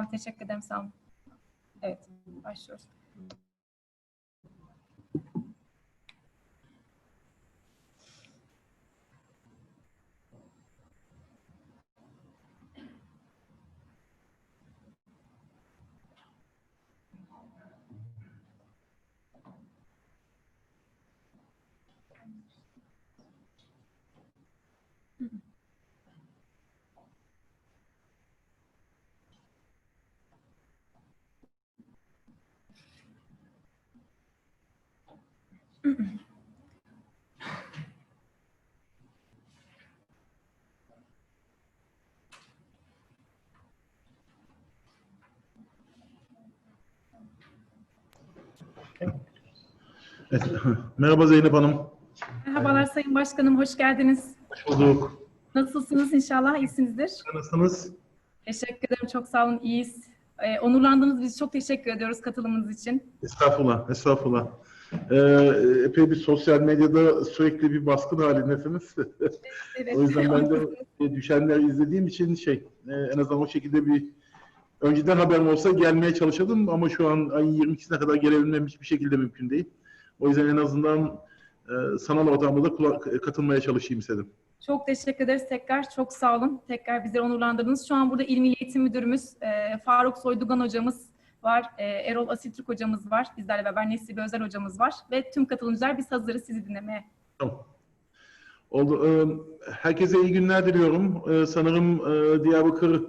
Tamam, teşekkür ederim. Sağ olun. Evet, başlıyoruz. Evet. Merhaba Zeynep Hanım. Merhabalar Sayın Başkanım, hoş geldiniz. Hoş bulduk. Nasılsınız? İnşallah iyisinizdir. Nasılsınız? Teşekkür ederim, çok sağ olun, iyiyiz. Ee, onurlandınız, biz çok teşekkür ediyoruz katılımınız için. Estağfurullah, estağfurullah. Ee, epey bir sosyal medyada sürekli bir baskın halindesiniz. Evet. o yüzden ben de e, düşenleri izlediğim için şey, e, en azından o şekilde bir önceden haberim olsa gelmeye çalışırdım ama şu an ayın 22'sine kadar gelebilmem hiçbir şekilde mümkün değil. O yüzden en azından e, sanal ortamda da katılmaya çalışayım istedim. Çok teşekkür ederiz tekrar. Çok sağ olun. Tekrar bizleri onurlandırdınız. Şu an burada İl Milli Eğitim Müdürümüz e, Faruk Soydugan hocamız var. E, Erol Asiltürk hocamız var. Bizlerle beraber Nesibe Özel hocamız var. Ve tüm katılımcılar biz hazırız sizi dinlemeye. Tamam. Oldu. Ee, Herkese iyi günler diliyorum. Ee, Sanırım e, Diyarbakır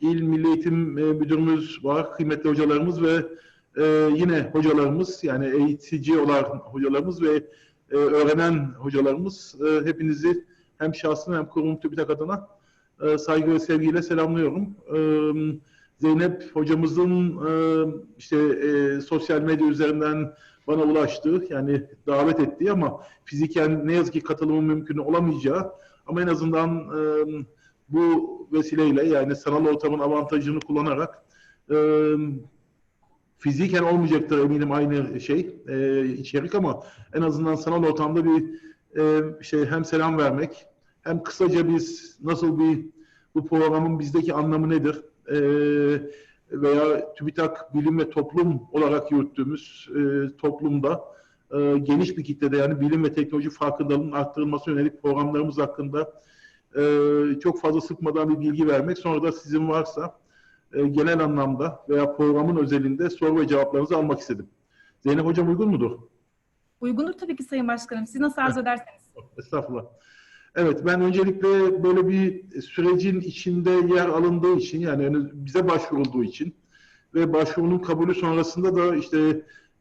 İl Milli Eğitim e, Müdürümüz var, kıymetli hocalarımız ve e, yine hocalarımız, yani eğitici olan hocalarımız ve öğrenen hocalarımız. Hepinizi hem şahsım hem kurum TÜBİTAK adına saygı ve sevgiyle selamlıyorum. Zeynep hocamızın e, işte e, sosyal medya üzerinden bana ulaştığı, yani davet ettiği ama fiziken ne yazık ki katılımın mümkün olamayacağı ama en azından e, bu vesileyle yani sanal ortamın avantajını kullanarak e, fiziken olmayacaktır eminim aynı şey e, içerik ama en azından sanal ortamda bir e, şey hem selam vermek hem kısaca biz nasıl bir bu programın bizdeki anlamı nedir e, veya TÜBİTAK bilim ve toplum olarak yürüttüğümüz e, toplumda e, geniş bir kitlede yani bilim ve teknoloji farkındalığının arttırılması yönelik programlarımız hakkında e, çok fazla sıkmadan bir bilgi vermek. Sonra da sizin varsa e, genel anlamda veya programın özelinde soru ve cevaplarınızı almak istedim. Zeynep Hocam uygun mudur? Uygundur tabii ki Sayın Başkanım. Siz nasıl arzu ederseniz. Estağfurullah. Evet ben öncelikle böyle bir sürecin içinde yer alındığı için yani bize başvurulduğu için ve başvurunun kabulü sonrasında da işte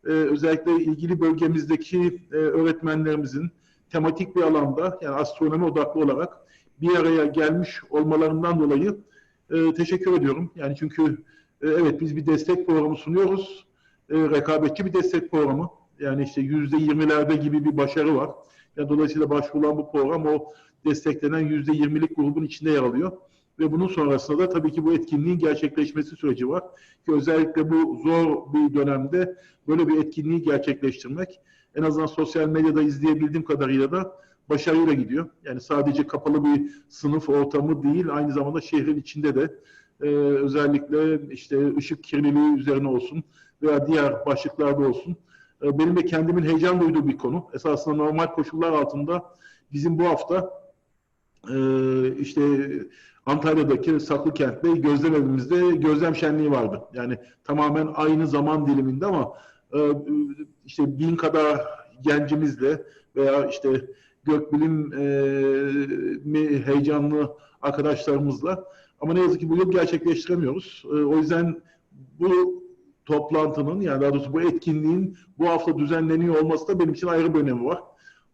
e, özellikle ilgili bölgemizdeki e, öğretmenlerimizin tematik bir alanda yani astronomi odaklı olarak bir araya gelmiş olmalarından dolayı e, teşekkür ediyorum. Yani çünkü e, evet biz bir destek programı sunuyoruz. E, rekabetçi bir destek programı. Yani işte yüzde yirmilerde gibi bir başarı var. Yani dolayısıyla başvurulan bu program o desteklenen yüzde yirmilik grubun içinde yer alıyor. Ve bunun sonrasında da tabii ki bu etkinliğin gerçekleşmesi süreci var. Ki özellikle bu zor bir dönemde böyle bir etkinliği gerçekleştirmek en azından sosyal medyada izleyebildiğim kadarıyla da başarıyla gidiyor. Yani sadece kapalı bir sınıf ortamı değil, aynı zamanda şehrin içinde de e, özellikle işte ışık kirliliği üzerine olsun veya diğer başlıklarda olsun. E, benim de kendimin heyecan duyduğu bir konu. Esasında normal koşullar altında bizim bu hafta e, işte Antalya'daki Saklıkent'te gözlem evimizde gözlem şenliği vardı. Yani tamamen aynı zaman diliminde ama e, işte bin kadar gencimizle veya işte gökbilim mi heyecanlı arkadaşlarımızla ama ne yazık ki bu yıl gerçekleştiremiyoruz. O yüzden bu toplantının yani daha doğrusu bu etkinliğin bu hafta düzenleniyor olması da benim için ayrı bir önemi var.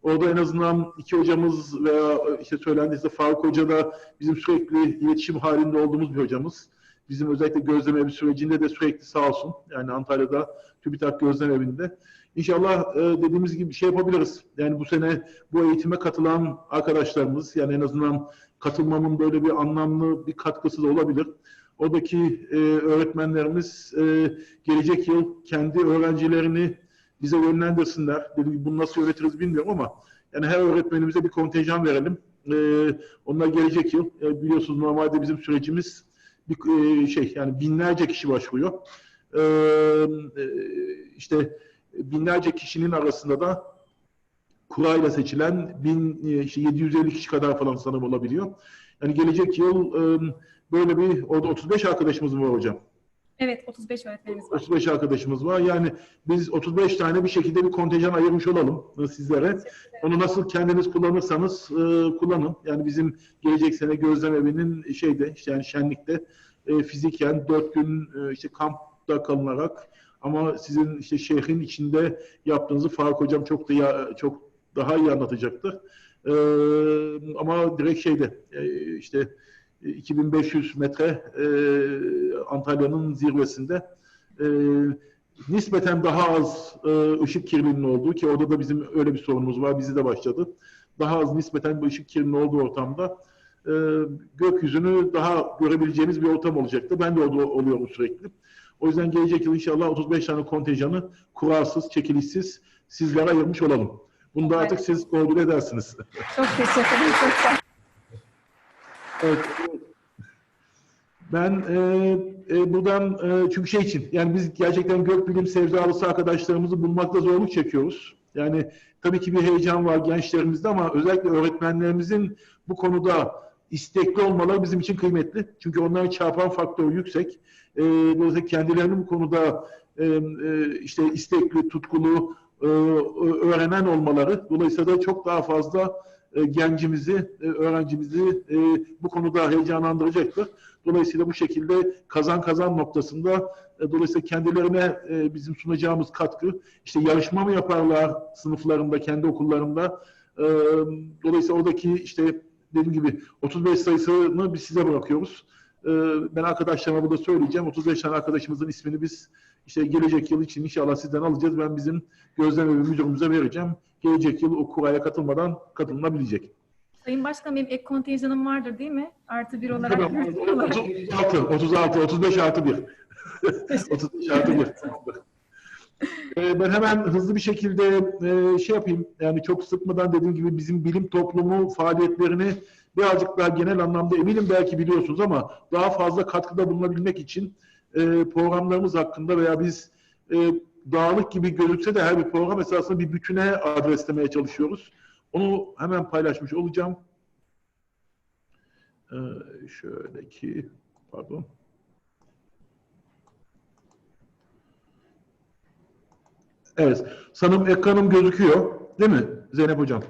Orada en azından iki hocamız veya işte söylendiyse Faruk Hoca da bizim sürekli iletişim halinde olduğumuz bir hocamız. Bizim özellikle gözlem evi sürecinde de sürekli sağ olsun. Yani Antalya'da TÜBİTAK gözlem evinde. İnşallah e, dediğimiz gibi bir şey yapabiliriz. Yani bu sene bu eğitime katılan arkadaşlarımız yani en azından katılmamın böyle bir anlamlı bir katkısı da olabilir. Oradaki e, öğretmenlerimiz e, gelecek yıl kendi öğrencilerini bize yönlendirsinler. Gibi bunu nasıl öğretiriz bilmiyorum ama yani her öğretmenimize bir kontenjan verelim. E, onlar gelecek yıl e, biliyorsunuz normalde bizim sürecimiz bir e, şey yani binlerce kişi başvuruyor. E, e, işte binlerce kişinin arasında da kurayla seçilen bin, e, işte 750 kişi kadar falan sanırım olabiliyor. Yani gelecek yıl e, böyle bir orada 35 arkadaşımız var hocam. Evet 35 öğretmenimiz var. 35 arkadaşımız var. Yani biz 35 tane bir şekilde bir kontenjan ayırmış olalım e, sizlere. Onu nasıl kendiniz kullanırsanız e, kullanın. Yani bizim gelecek sene gözlem evinin şeyde işte yani şenlikte e, fiziken 4 gün e, işte kampta kalınarak ama sizin işte şehrin içinde yaptığınızı Faruk hocam çok da ya- çok daha iyi anlatacaktır. E, ama direkt şeyde e, işte 2500 metre e, Antalya'nın zirvesinde e, nispeten daha az e, ışık kirliliğinin olduğu ki orada da bizim öyle bir sorunumuz var. Bizi de başladı. Daha az nispeten bir ışık kirliliğinin olduğu ortamda e, gökyüzünü daha görebileceğiniz bir ortam olacaktı. Ben de orada oluyorum sürekli. O yüzden gelecek yıl inşallah 35 tane kontenjanı kurarsız, çekilişsiz sizlere ayırmış olalım. Bunu da artık siz koordine edersiniz. Çok teşekkür ederim. Evet. Ben e, e, buradan e, çünkü şey için yani biz gerçekten gökbilim sevdalısı arkadaşlarımızı bulmakta zorluk çekiyoruz. Yani tabii ki bir heyecan var gençlerimizde ama özellikle öğretmenlerimizin bu konuda istekli olmaları bizim için kıymetli. Çünkü onların çarpan faktörü yüksek. E, dolayısıyla kendilerini bu konuda e, e, işte istekli, tutkulu e, öğrenen olmaları dolayısıyla da çok daha fazla e, gencimizi, e, öğrencimizi e, bu konuda heyecanlandıracaktır. Dolayısıyla bu şekilde kazan kazan noktasında dolayısıyla kendilerine bizim sunacağımız katkı işte yarışma mı yaparlar sınıflarında, kendi okullarında e, dolayısıyla oradaki işte dediğim gibi 35 sayısını biz size bırakıyoruz. Ben arkadaşlarıma burada söyleyeceğim. 35 tane arkadaşımızın ismini biz işte gelecek yıl için inşallah sizden alacağız. Ben bizim gözlem evi müdürümüze vereceğim. Gelecek yıl o kuraya katılmadan katılınabilecek. Sayın Başkan benim ek kontenjanım vardır değil mi? Artı bir olarak. Tamam, 36, 36, 35 artı 1. 35 artı 1. Ee, Ben hemen hızlı bir şekilde e, şey yapayım. Yani çok sıkmadan dediğim gibi bizim bilim toplumu faaliyetlerini birazcık daha genel anlamda eminim belki biliyorsunuz ama daha fazla katkıda bulunabilmek için e, programlarımız hakkında veya biz e, dağılık gibi gözükse de her bir program esasında bir bütüne adreslemeye çalışıyoruz. Onu hemen paylaşmış olacağım. Ee, şöyle ki pardon. Evet. Sanırım ekranım gözüküyor. Değil mi Zeynep Hocam?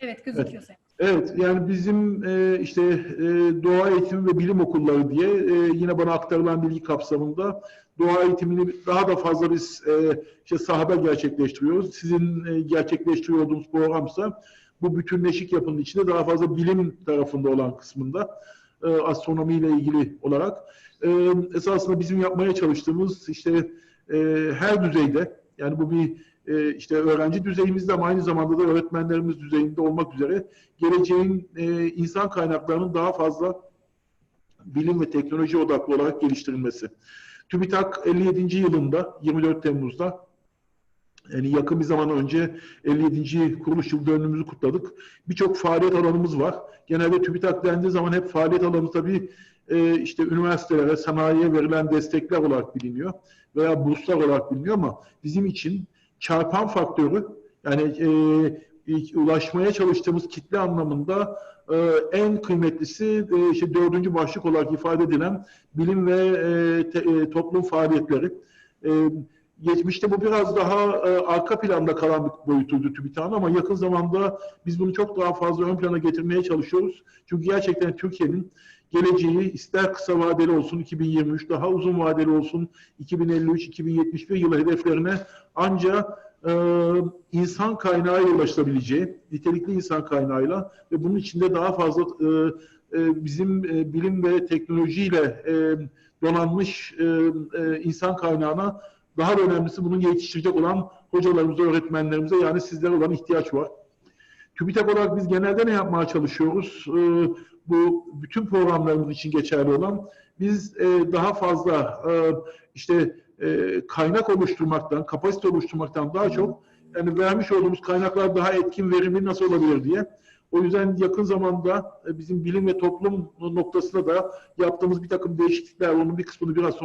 Evet gözüküyor Sayın. Evet, yani bizim e, işte e, doğa eğitimi ve bilim okulları diye e, yine bana aktarılan bilgi kapsamında doğa eğitimini daha da fazla biz e, işte sahada gerçekleştiriyoruz. Sizin e, gerçekleştiriyor olduğunuz programsa bu bütünleşik yapının içinde daha fazla bilim tarafında olan kısmında e, astronomiyle ilgili olarak e, esasında bizim yapmaya çalıştığımız işte e, her düzeyde yani bu bir e, işte öğrenci düzeyimizde ama aynı zamanda da öğretmenlerimiz düzeyinde olmak üzere geleceğin e, insan kaynaklarının daha fazla bilim ve teknoloji odaklı olarak geliştirilmesi. TÜBİTAK 57. yılında 24 Temmuz'da yani yakın bir zaman önce 57. kuruluş yıl dönümümüzü kutladık. Birçok faaliyet alanımız var. Genelde TÜBİTAK dendiği zaman hep faaliyet alanı tabii e, işte üniversitelere, sanayiye verilen destekler olarak biliniyor veya burslar olarak biliniyor ama bizim için çarpan faktörü yani e, ulaşmaya çalıştığımız kitle anlamında e, en kıymetlisi e, işte dördüncü başlık olarak ifade edilen bilim ve e, te, e, toplum faaliyetleri. E, geçmişte bu biraz daha e, arka planda kalan bir boyutuydu TÜBİTAK'ın ama yakın zamanda biz bunu çok daha fazla ön plana getirmeye çalışıyoruz. Çünkü gerçekten Türkiye'nin geleceği ister kısa vadeli olsun 2023 daha uzun vadeli olsun 2053-2071 yılı hedeflerine ancak e, insan kaynağıyla ulaşılabileceği, nitelikli insan kaynağıyla ve bunun içinde daha fazla e, e, bizim e, bilim ve teknolojiyle e, donanmış e, e, insan kaynağına daha da önemlisi bunu yetiştirecek olan hocalarımıza, öğretmenlerimize yani sizlere olan ihtiyaç var. TÜBİTAK olarak biz genelde ne yapmaya çalışıyoruz? E, bu bütün programlarımız için geçerli olan biz e, daha fazla e, işte e, kaynak oluşturmaktan, kapasite oluşturmaktan daha çok yani vermiş olduğumuz kaynaklar daha etkin, verimli nasıl olabilir diye O yüzden yakın zamanda bizim bilim ve toplum noktasında da yaptığımız bir takım değişiklikler, onun bir kısmını biraz sonra